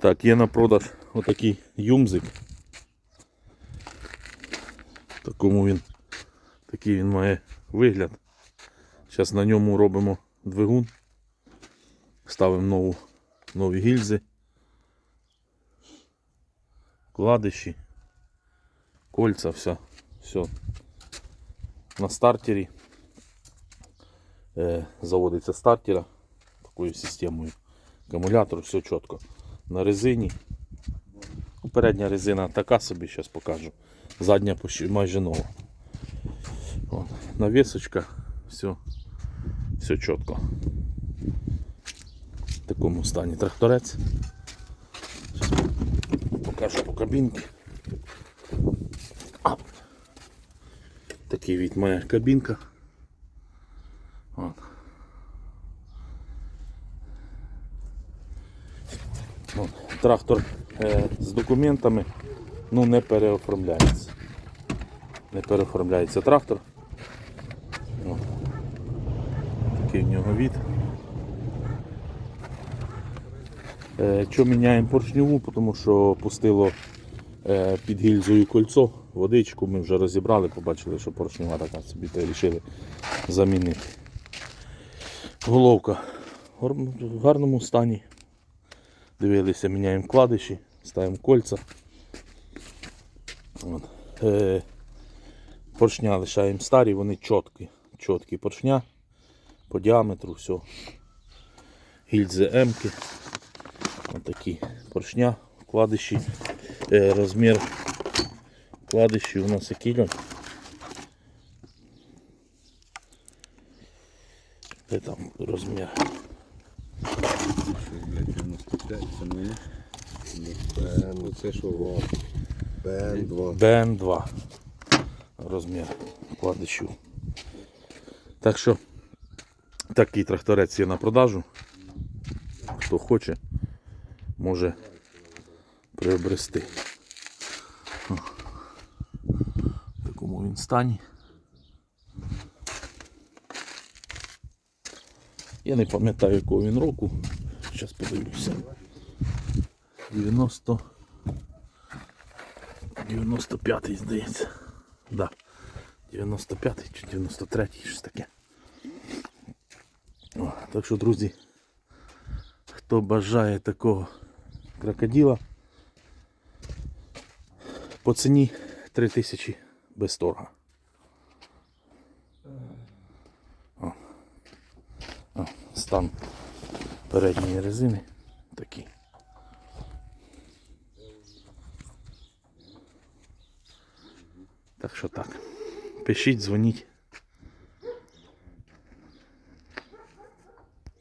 Так, є на продаж отакий юмзик. Такому він, такий він має вигляд. Зараз на ньому робимо двигун. Ставимо нову, нові гільзи. Вкладиші. Кольця, все. все. На стартері. Е, заводиться стартера такою системою. Акумулятор, все чітко. На резині. Передня резина така собі, зараз покажу. Задня майже нова. От. Навісочка, все, все чітко. В такому стані тракторець. Покажу по кабінці. Такий від моя кабінка. От. От. Трактор е, з документами ну, не переоформляється. Не переоформляється трактор. От. Такий в нього від. Е, що міняємо поршньову, тому що пустило е, під гільзою кольцо, водичку ми вже розібрали, побачили, що поршнева така собі вирішили замінити. Головка в гарному стані. Дивилися, міняємо вкладиші, ставимо кольця. От. Е, поршня лишаємо старі, вони чіткі. Чіткі поршня по діаметру, все. Гільзи М-ки. Отакі поршня, вкладиші. Е, розмір вкладиші у нас який? Там розмір? Щось, блядь, 95, це не. Ну, це що, во. БН2. БН2 розмір вкладишів. Так що такий тракторець є на продажу. Хто хоче, може приобрести. В такому він стані. Я не пам'ятаю, якого він року. Зараз подивлюся. 90. 95-й, здається. Да. 95-й чи 93-й, щось таке. О, так що, друзі, хто бажає такого крокодила, по ціні 3000 без торга. О. О, стан передньої резини такі. Так що так. Пишіть, дзвоніть.